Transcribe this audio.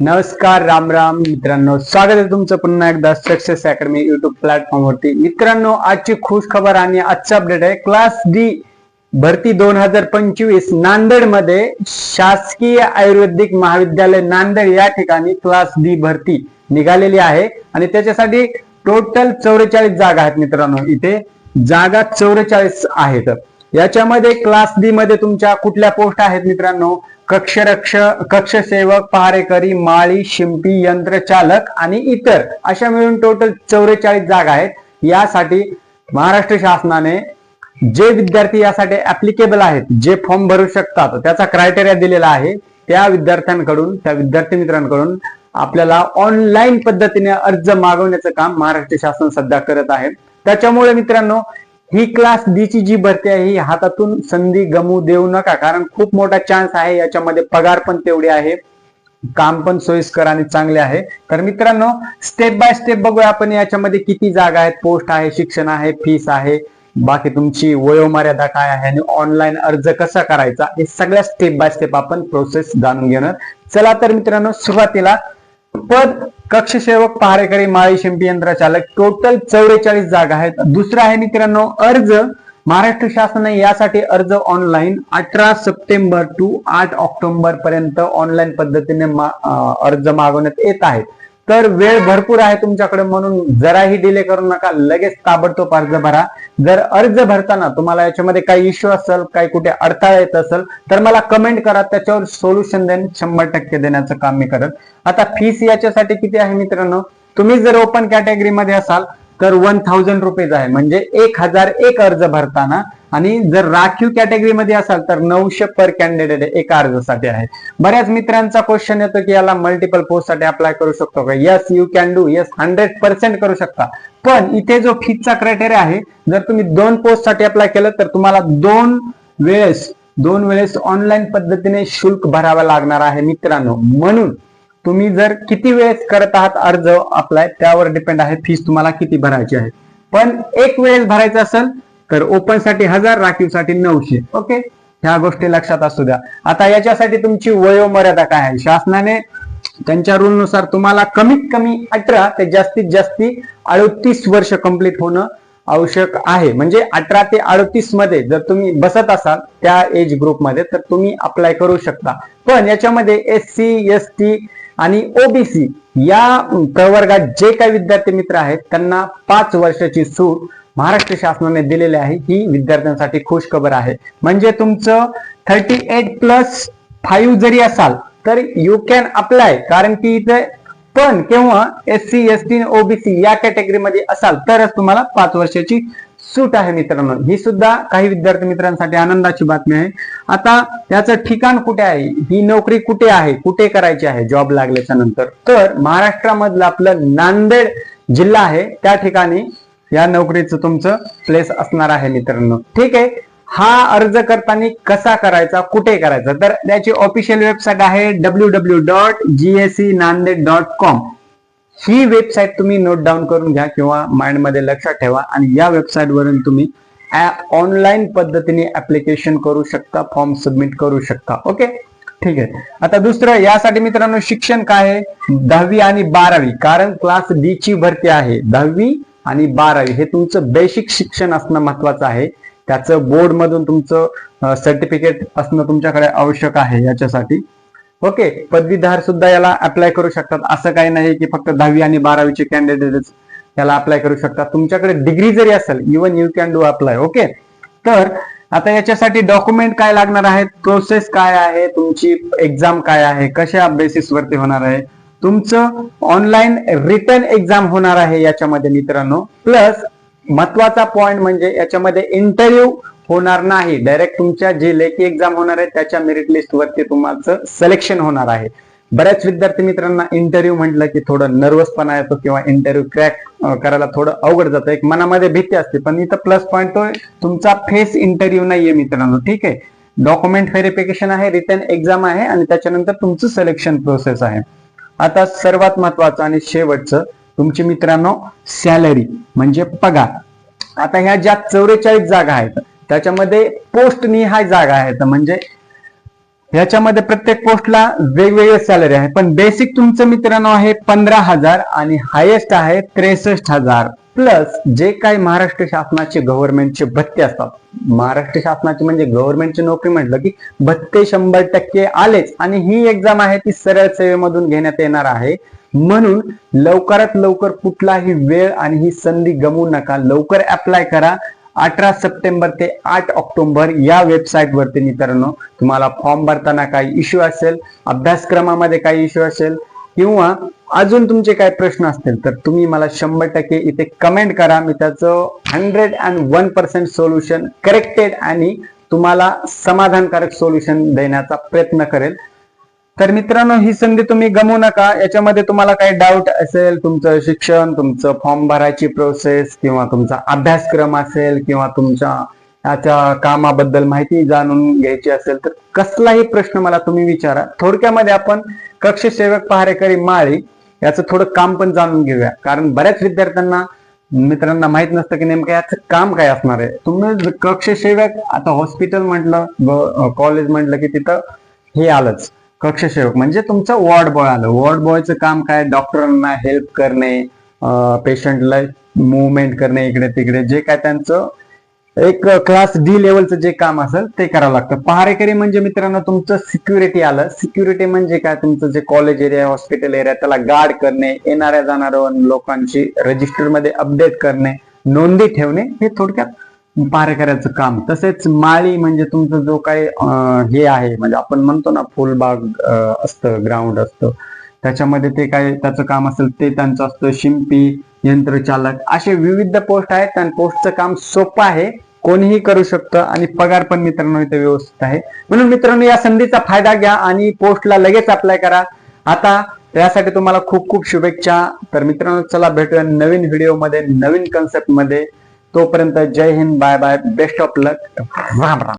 नमस्कार राम राम. मित्रांनो स्वागत आहे तुमचं पुन्हा एकदा सक्सेस अकॅडमी युट्यूब प्लॅटफॉर्म वरती. मित्रांनो आजची खुश खबर आणि आजचा अपडेट आहे. क्लास डी भरती दोन हजार पंचवीस नांदेडमध्ये शासकीय आयुर्वेदिक महाविद्यालय नांदेड या ठिकाणी क्लास डी भरती निघालेली आहे. आणि त्याच्यासाठी टोटल चौवेचाळीस जागा आहेत मित्रांनो इथे. जागा चौवेचाळीस आहेत. याच्यामध्ये क्लास डी मध्ये तुमच्या कुठल्या पोस्ट आहेत मित्रांनो? कक्षरक्ष कक्षसेवक पहारेकरी माळी शिंपी यंत्रचालक आणि इतर अशा मिळून टोटल चौवेचाळीस जागा आहेत. यासाठी महाराष्ट्र शासनाने जे विद्यार्थी यासाठी ऍप्लिकेबल आहेत जे फॉर्म भरू शकतात त्याचा क्रायटेरिया दिलेला आहे. त्या विद्यार्थ्यांकडून त्या विद्यार्थी मित्रांकडून आपल्याला ऑनलाईन पद्धतीने अर्ज मागवण्याचं काम महाराष्ट्र शासन सध्या करत आहे. त्याच्यामुळे मित्रांनो ही क्लास डी ची जी भरती आहे ही हातातून संधी गमू देऊ नका. कारण खूप मोठा चान्स आहे याच्यामध्ये पगार पण तेवढी आहे. काम पण सोयीस्कर आणि चांगले आहे. तर मित्रांनो स्टेप बाय स्टेप बघूया आपण याच्यामध्ये किती जागा आहेत. पोस्ट आहे शिक्षण आहे फीस आहे. बाकी तुमची वयोमर्यादा काय आहे आणि ऑनलाईन अर्ज कसा करायचा? हे सगळ्या स्टेप बाय स्टेप आपण प्रोसेस जाणून घेणार. चला तर मित्रांनो सुरुवातीला पद कक्षसेवक पहारेकरी माळी शिंपी यंत्रचालक टोटल चौवेचाळीस जागा आहेत. दुसरं आहे मित्रांनो अर्ज. महाराष्ट्र शासनाने यासाठी अर्ज ऑनलाईन अठरा सप्टेंबर टू आठ ऑक्टोबर पर्यंत ऑनलाईन पद्धतीने मा- अर्ज मागवण्यात येत आहेत. तर वेळ भरपूर आहे तुमच्याकडे म्हणून जराही डिले करू नका. लगेच ताबडतोब अर्ज भरा. जर अर्ज भरताना तुम्हाला याच्यामध्ये काही इश्यू असेल काही कुठे अडथळा येत असेल तर मला कमेंट करा. त्याच्यावर सोल्युशन देऊन शंभर टक्के देण्याचं काम मी करत. आता फीस याच्यासाठी किती आहे मित्रांनो? तुम्ही जर ओपन कॅटेगरीमध्ये असाल तर वन थाउजंड रुपीज आहे. म्हणजे एक हजार एक अर्ज भरताना आणि जर राखीव कॅटेगरी मध्ये असाल तर नऊशे पर कॅन्डिडेट एका अर्जासाठी आहे. बऱ्याच मित्रांचा क्वेश्चन येतो की याला मल्टिपल पोस्टसाठी अप्लाय करू शकतो का? Yes you can do yes hundred percent करू शकता. पण इथे जो फीचा क्रायटेरिया आहे जर तुम्ही दोन पोस्टसाठी अप्लाय केलं तर तुम्हाला दोन वेळेस दोन वेळेस ऑनलाईन पद्धतीने शुल्क भरावं लागणार आहे मित्रांनो. म्हणून तुम्ही जर किती वेळेस करत आहात अर्ज अप्लाय त्यावर डिपेंड आहे फीस तुम्हाला किती भरायची आहे. पण एक वेळेस भरायचं असेल तर ओपनसाठी हजार राखीवसाठी नऊशे. ओके ह्या गोष्टी लक्षात असू द्या. आता याच्यासाठी तुमची वयोमर्यादा काय आहे? शासनाने त्यांच्या रूल नुसार तुम्हाला कमीत कमी अठरा ते जास्तीत जास्ती अडतीस वर्ष कंप्लीट होणं आवश्यक आहे. म्हणजे अठरा ते अडतीसमध्ये जर तुम्ही बसत असाल त्या एज ग्रुपमध्ये तर तुम्ही अप्लाय करू शकता. पण याच्यामध्ये एस सी एस टी आणि ओबीसी या प्रवर्गात जे काही विद्यार्थी मित्र आहेत त्यांना पाच वर्षाची सूट महाराष्ट्र शासनाने दिलेली आहे. ही विद्यार्थ्यांसाठी खुश खबर आहे. म्हणजे तुमचं थर्टी एट प्लस फाईव्ह जरी असाल तर यू कॅन अप्लाय कारण की इथे पण केव्हा S C S T OBC या कॅटेगरीमध्ये असाल तरच तुम्हाला पाच वर्षाची सूट आहे मित्रांनो. ही सुद्धा काही विद्यार्थी मित्रांसाठी आनंदाची बातमी आहे. आता त्याचं ठिकाण कुठे आहे? ही नोकरी कुठे आहे? कुठे करायची आहे? जॉब लागल्याच्या नंतर. तर महाराष्ट्रामधलं आपलं नांदेड जिल्हा आहे. त्या ठिकाणी या नोकरीचं तुमचं प्लेस असणार आहे मित्रांनो. ठीक आहे? हा अर्ज करताना कसा करायचा कुठे करायचा? तर त्याची ऑफिशियल वेबसाईट आहे W W dot GSC Nanded dot com ही वेबसाईट तुम्ही नोट डाऊन करून घ्या किंवा माइंडमध्ये लक्षात ठेवा आणि या वेबसाईट वरून तुम्ही ऑनलाईन पद्धतीने ऍप्लिकेशन करू शकता फॉर्म सबमिट करू शकता. ओके ठीक आहे. आता दुसरं यासाठी मित्रांनो शिक्षण काय आहे? दहावी आणि बारावी. कारण क्लास डी ची भरती आहे. दहावी आणि बारावी हे तुमचं बेसिक शिक्षण असणं महत्वाचं आहे. त्याचं बोर्ड मधून तुमचं सर्टिफिकेट असणं तुमच्याकडे आवश्यक आहे याच्यासाठी. ओके पदवीधार सुद्धा याला अप्लाय करू शकतात. असं काही नाही की फक्त दहावी आणि बारावीचे कॅन्डिडेट याला अप्लाय करू शकतात. तुमच्याकडे डिग्री जरी असेल even you can do apply okay तर आता याच्यासाठी डॉक्युमेंट काय लागणार आहेत प्रोसेस काय आहे? तुमची एक्झाम काय आहे? कशा बेसिस वरती होणार आहे? तुमचं ऑनलाईन रिटर्न एक्झाम होणार आहे याच्यामध्ये मित्रांनो. प्लस महत्त्वाचा पॉइंट म्हणजे याच्यामध्ये इंटरव्ह्यू होणार नाही. डायरेक्ट तुमच्या जे लेखी एक्झाम होणार आहे त्याच्या मेरिट लिस्ट वरती तुमचं सिलेक्शन होणार आहे. बऱ्याच विद्यार्थी मित्रांना इंटरव्ह्यू म्हटलं की थोडं नर्वसपणा येतो किंवा इंटरव्ह्यू क्रॅक करायला थोडं अवघड जातं. एक मनामध्ये भीती असते. पण इथं प्लस पॉईंट तो तुमचा फेस इंटरव्ह्यू नाहीये मित्रांनो. ठीक आहे? डॉक्युमेंट व्हेरिफिकेशन आहे रिटर्न एक्झाम आहे आणि त्याच्यानंतर तुमचं सिलेक्शन प्रोसेस आहे. आता सर्वात महत्वाचं आणि शेवटचं तुमची मित्रांनो सॅलरी म्हणजे पगार. आता ह्या ज्या चौवेचाळीस जागा आहेत त्याच्यामध्ये पोस्ट निहाय जागा आहेत म्हणजे याच्यामध्ये प्रत्येक पोस्टला वेगवेगळे सॅलरी आहे. पण बेसिक तुमचं मित्रांनो आहे पंधरा हजार आणि हायेस्ट आहे त्रेसष्ट हजार. प्लस जे काही महाराष्ट्र शासनाचे गव्हर्नमेंटचे भत्ते असतात. महाराष्ट्र शासनाचे म्हणजे गव्हर्नमेंटची नोकरी म्हटलं की भत्ते शंभर टक्के आलेच. आणि ही एक्झाम आहे ती सरळ सेवेमधून घेण्यात येणार आहे. म्हणून लवकरात लवकर कुठलाही वेळ आणि ही संधी गमवू नका. लवकर अप्लाय करा. अठरा सप्टेंबर ते आठ ऑक्टोबर या वेबसाईट वरती मित्रांनो तुम्हाला फॉर्म भरताना काही इश्यू असेल अभ्यासक्रमामध्ये काही इश्यू असेल किंवा अजून तुमचे काही प्रश्न असतील तर तुम्ही मला शंभर टक्के इथे कमेंट करा. मी त्याचं hundred and one percent solution corrected आणि तुम्हाला समाधानकारक सोल्युशन देण्याचा प्रयत्न करेल. तर मित्रांनो ही संधी तुम्ही गमवू नका. याच्यामध्ये तुम्हाला काही डाऊट असेल तुमचं शिक्षण तुमचं फॉर्म भरायची प्रोसेस किंवा तुमचा अभ्यासक्रम असेल किंवा तुमच्या याच्या कामाबद्दल माहिती जाणून घ्यायची असेल तर कसलाही प्रश्न मला तुम्ही विचारा. थोडक्यामध्ये आपण कक्ष सेवक पहारेकरी माळी याचं थोडं काम पण जाणून घेऊया. कारण बऱ्याच विद्यार्थ्यांना मित्रांना माहीत नसतं की नेमकं याचं काम काय असणार आहे. तुम्ही कक्ष सेवक आता हॉस्पिटल म्हटलं कॉलेज म्हटलं की तिथं हे आलंच. कक्ष सेवक म्हणजे तुमचं वॉर्ड बॉय आलं. वॉर्ड बॉयचं काम काय? डॉक्टरांना हेल्प करणे पेशंटला मुवमेंट करणे इकडे तिकडे. जे काय त्यांचं एक क्लास डी लेवलचं जे काम असेल ते करावं लागतं. पहारेकरी म्हणजे मित्रांनो तुमचं सिक्युरिटी आलं. सिक्युरिटी म्हणजे काय? तुमचं जे कॉलेज एरिया हॉस्पिटल एरिया त्याला गार्ड करणे येणाऱ्या जाणाऱ्या लोकांची रजिस्टरमध्ये अपडेट करणे नोंदी ठेवणे हे थोडक्यात पहारेकऱ्याचं काम. तसेच माळी म्हणजे तुमचं जो काही हे आहे म्हणजे आपण म्हणतो ना फुलबाग असतं ग्राउंड असतं. त्याच्यामध्ये ते काय त्याचं काम असेल ते त्यांचं असतं शिंपी यंत्रचालक असे विविध पोस्ट आहेत आणि पोस्टचं काम सोपं आहे. कोणीही करू शकतं आणि पगार पण मित्रांनो इथे व्यवस्थित आहे. म्हणून मित्रांनो या संधीचा फायदा घ्या आणि पोस्टला लगेच अप्लाय करा. आता त्यासाठी तुम्हाला खूप खूप शुभेच्छा. तर मित्रांनो चला भेटूया नवीन व्हिडिओमध्ये नवीन कन्सेप्टमध्ये. तोपर्यंत जय Hind bye bye best of luck Ram Ram.